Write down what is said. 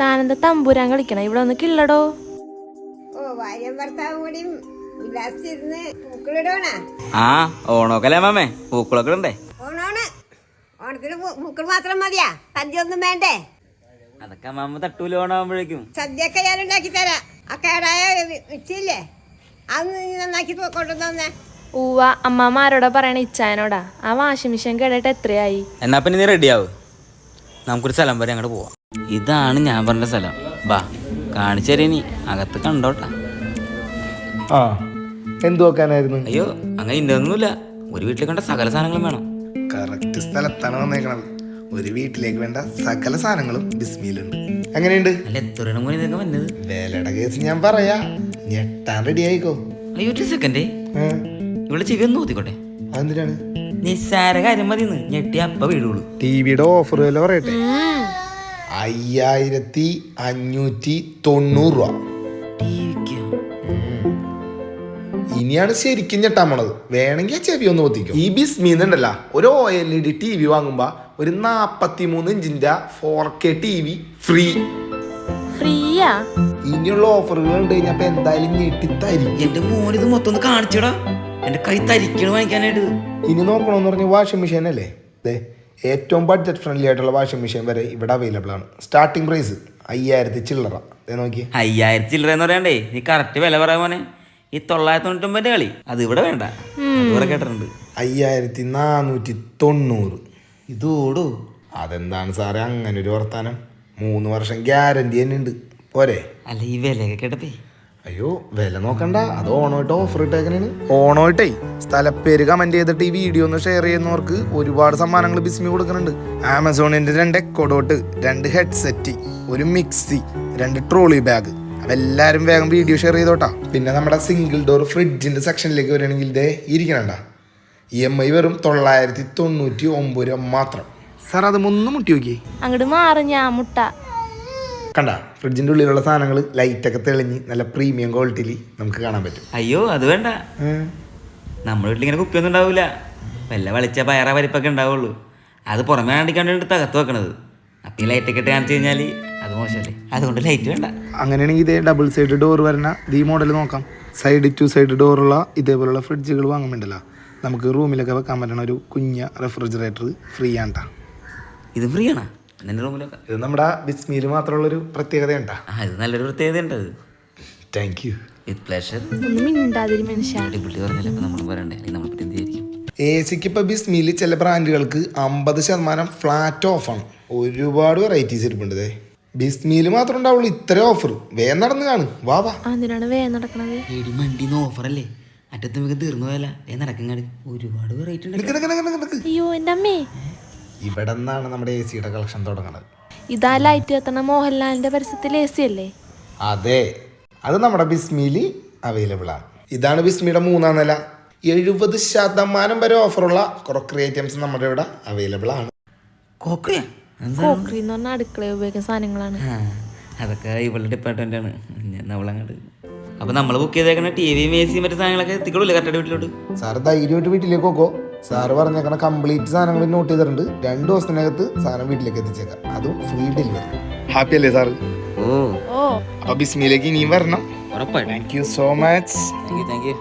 താനെന്താ തമ്പുരാൻ കളിക്കണം? ഇവിടെ ഒന്ന് കിള്ളടോ. ഓ ഭാര്യ ഭർത്താവും കൂടി ഉല്ലാസിച്ചിരുന്ന് പൂക്കളിടോണ ആ ഓണോക്കല്ലേ മാമേ? പൂക്കളൊക്കെ ഉണ്ടേ ഓണോണ്. ഓണത്തിന് പൂക്കൾ മാത്രം മതിയാ? സദ്യ ഒന്നും വേണ്ടേ? അതൊക്കെ മാമ തട്ടൂല ഓണാകുമ്പോഴേക്കും സദ്യയൊക്കെ ഞാൻ ഉണ്ടാക്കി തരാം. ആ കേടായ അതൊന്ന് നന്നാക്കി ഉവ്വ അമ്മമാരോടാ പറയണ? ഇച്ചായനോടാ. ആ വാഷിംഗ് മെഷീൻ കേട്ടിട്ട് എത്രയായി? എന്നാ പിന്നെ നീ റെഡിയാവ് നമുക്കൊരു സ്ഥലം വരെ അങ്ങോട്ട് പോവാം. ഇതാണ് ഞാൻ പറഞ്ഞ സ്ഥലം. ബാ കാണിച്ചു നീ അകത്ത് കണ്ടോട്ടാ. ആ എന്തു വെക്കാനായിരുന്നു? അയ്യോ അങ്ങനെ ഇന്നൊന്നുമില്ല. ഒരു വീട്ടിൽ കണ്ട സകല സാധനങ്ങളും വേണം. കറക്റ്റ് സ്ഥലത്താണ് വന്നേക്കണത്. ഒരു വീട്ടിലേക്ക് വേണ്ട സകല സാധനങ്ങളും ബിസ്മിയിലുണ്ട് എങ്ങനെയുണ്ട്? അല്ല എത്ര മുന്നേ നിങ്ങൾ വന്നത്? വേലയുടെ കേസ് ഞാൻ പറയാ. ഞെട്ടാൻ റെഡി ആയിക്കോ? അയ്യോ ഒരു സെക്കൻഡ് ഏ, ഇവിടെ ചെവി ഒന്ന് ഊതിക്കോട്ടെ. അതെന്തിനാണ്? നിസ്സാര കാര്യം മതി ഞെട്ടി അപ്പ വീടുള്ളൂ ടി വിയുടെ ഓഫർ വില പറയട്ടെ. അയ്യായിരത്തി അഞ്ഞൂറ്റി തൊണ്ണൂറ് രൂപ. ഇനിയാണ് ശരിക്കും ഞെട്ടാൻ പോണത്. വേണമെങ്കിൽ ആ ചെവി ഒന്ന് ഒത്തിക്കും ഈ ബിസ്മീന്നുണ്ടല്ല ഒരു O L E D T V വാങ്ങുമ്പോ ഒരു നാപ്പത്തി മൂന്ന് ഇഞ്ചിന്റെ four K T V free. ഫ്രീയാ? ഇനിയുള്ള ഓഫറുകൾ ഉണ്ട് കഴിഞ്ഞപ്പോ എന്തായാലും തരി എന്റെ മോനിത് മൊത്തം ഒന്ന് കാണിച്ചിടാ. എന്റെ കൈ തരിക്കണ വാങ്ങിക്കാനായിട്ട്. ഇനി നോക്കണമെന്ന് പറഞ്ഞ വാഷിംഗ് മെഷീൻ അല്ലേ ഏറ്റവും ബഡ്ജറ്റ് ഫ്രണ്ട്ലി ആയിട്ടുള്ള വാഷിംഗ് മെഷീൻ വരെ ഇവിടെ അവൈലബിൾ ആണ്. സ്റ്റാർട്ടിംഗ് പ്രൈസ് അയ്യായിരത്തി ചില്ലറ. ദേ നോക്കി അയ്യായിരത്തി ചില്ലറ എന്ന് പറയണ്ടേ നീ കറക്റ്റ് വില പറയാൻ മോനെ. ഈ തൊള്ളായിരത്തി തൊണ്ണൂറ്റൊമ്പതിന്റെ കളി അത് ഇവിടെ വേണ്ട. കേട്ടിട്ടുണ്ട്. അയ്യായിരത്തി നാനൂറ്റി തൊണ്ണൂറ്. ഇതോടു അതെന്താണ് സാറേ അങ്ങനെ ഒരു വർത്താനം? മൂന്ന് വർഷം ഗ്യാരണ്ടി തന്നെ ഉണ്ട് പോരെ. അല്ല ഈ വിലയൊക്കെ കേട്ടപ്പേ അയ്യോ വില നോക്കണ്ട. അത് ഓണമായിട്ട് ഓഫർ ഇട്ടേക്കണേന്. ഓണമായിട്ടേ സ്ഥലപ്പേര് കമന്റ് ചെയ്തിട്ട് ഈ വീഡിയോ ഒന്ന് ഷെയർ ചെയ്യുന്നവർക്ക് ഒരുപാട് സമ്മാനങ്ങൾ ബിസ്മി കൊടുക്കുന്നുണ്ട്. ആമസോണിന്റെ രണ്ട് എക്കോഡോട്ട് രണ്ട് ഹെഡ്സെറ്റ് ഒരു മിക്സി രണ്ട് ട്രോളി ബാഗ് അതെല്ലാരും വേഗം വീഡിയോ ഷെയർ ചെയ്തോട്ടാ. പിന്നെ നമ്മുടെ സിംഗിൾ ഡോർ ഫ്രിഡ്ജിന്റെ സെക്ഷനിലേക്ക് വരികയാണെങ്കിൽ ഇതേ ഇരിക്കണണ്ട. ഇ എം ഐ വെറും തൊള്ളായിരത്തി തൊണ്ണൂറ്റി ഒമ്പത് രൂപ മാത്രം. സാർ അത് ഒന്ന് മുട്ടി നോക്കിയേ. അങ്ങോട്ട് മാറി ഞാൻ മുട്ട. കണ്ട ഫ്രിഡ്ജിന്റെ ഉള്ളിലുള്ള സാധനങ്ങൾ ലൈറ്റൊക്കെ തെളിഞ്ഞ് നല്ല പ്രീമിയം ക്വാളിറ്റിയിൽ നമുക്ക് കാണാൻ പറ്റും. അയ്യോ അത് വേണ്ട. നമ്മൾ നമ്മുടെ വീട്ടിൽ ഇങ്ങനെ കുപ്പിയൊന്നും ഉണ്ടാവില്ല വല്ല വെളിച്ച പയറ പരിപ്പൊക്കെ ഉണ്ടാവുള്ളൂ. അത് പുറമേ കാണിക്കാണ്ട് തകർത്ത് വെക്കണത്. അപ്പം ഈ ലൈറ്റൊക്കെ ഇട്ട് കാണിച്ചു കഴിഞ്ഞാൽ അത് മോശമല്ലേ അതുകൊണ്ട് ലൈറ്റ് വേണ്ട. അങ്ങനെയാണെങ്കിൽ ഇതേ ഡബിൾ സൈഡ് ഡോർ വരുന്ന ഈ മോഡൽ നോക്കാം. സൈഡ് ടു സൈഡ് ഡോറുള്ള ഇതേപോലുള്ള ഫ്രിഡ്ജുകൾ വാങ്ങുന്നുണ്ടല്ലോ. നമുക്ക് റൂമിലൊക്കെ വെക്കാൻ പറ്റുന്ന ഒരു കുഞ്ഞ റെഫ്രിജറേറ്റർ ഫ്രീ ആണ്ടാ. ഇത് ഫ്രീ ആണ്? എന്റെ റൂമിലൊക്കെ. ഇത് നമ്മുടെ ബിസ്മിയിൽ മാത്രമുള്ളൊരു പ്രത്യേകത ഉണ്ടാ ആ ഇത് നല്ലൊരു പ്രത്യേകത ഉണ്ട് താങ്ക് യു വിത്ത് പ്ലഷർ ഒന്ന് മിണ്ടാതിരി മനുഷ്യ. അടിപൊളി നമ്മൾ പറയണ്ടേ? അല്ലെങ്കിൽ നമ്മളെ പറ്റി എന്ത് വിചാരിക്കും? എ സിക്ക് ഇപ്പോൾ ബിസ്മിയിൽ ചില ബ്രാൻഡുകൾക്ക് അമ്പത് ശതമാനം ഫ്ലാറ്റ് ഓഫാണ് ഒരുപാട് വെറൈറ്റീസ് ഇരിപ്പുണ്ട് ദേ. ബിസ്മിയിൽ മാത്രം ഉണ്ടാവുള്ളൂ ഇത്ര ഓഫർ വേഗം നടന്ന് കാണും. വാ വാ. അതിനാണ് നടക്കണത്. എടി മണ്ടിന്ന് ഓഫറല്ലേ അറ്റത്ത് മിക തീർന്നു പോയല്ല നടക്കും നടക്കങ്ങാട് ഒരുപാട് വെറൈറ്റി ഉണ്ട് നിക്ക് നിക്ക് നിക്ക് നിക്ക് നിക്ക്. അയ്യോ എന്റെ അമ്മേ. ഇവിടെ നിന്നാണ് നമ്മുടെ എ സിയുടെ കളക്ഷൻ തുടങ്ങുന്നത് ഇതാ ലൈറ്റ് കത്തണ മോഹൻലാലിന്റെ പരസ്യത്തിൽ എ സി അല്ലേ? അതെ. അത് നമ്മുടെ ബിസ്മിയിൽ അവൈലബിൾ ആണ്. ഇതാണ് ബിസ്മിയുടെ മൂന്നാം നില. എഴുപത് ശതമാനം വരെ ഓഫറുള്ള ക്രോക്കറി ഐറ്റംസ് നമ്മുടെ ഇവിടെ അവൈലബിൾ ആണ്. കോക്രിയ കോക്രി എന്ന് പറഞ്ഞാൽ അടുക്കളയിൽ ഉപയോഗിക്കുന്ന സാധനങ്ങളാണ്. അതൊക്കെ ഇവളുടെ ഡിപ്പാർട്ട്മെന്റ് ആണ്. നമ്മളങ്ങോട്ട് അപ്പൊ നമ്മൾ ബുക്ക് ചെയ്തേക്കണ ടി വിയും എ സിയും മറ്റു സാധനങ്ങളൊക്കെ എത്തിക്കോളൂല്ലേ കറക്റ്റ് വീട്ടിലോട്ട്? സാർ ധൈര്യമായിട്ട് വീട്ടിലേക്ക് പോക്കോ സാറ് പറഞ്ഞേക്കണ കംപ്ലീറ്റ് സാധനങ്ങൾ നോട്ട് ചെയ്തിട്ടുണ്ട്. രണ്ട് ദിവസത്തിനകത്ത് സാധനം വീട്ടിലേക്ക് എത്തിച്ചേക്കാം. അതും ഫ്രീ ഡെലിവറി ഹാപ്പി അല്ലേ സാറ്? ഓ ഓ അപ്പൊ ബിസ്മിയിലേക്ക് ഇനിയും വരണം. Thank you so much thank you thank you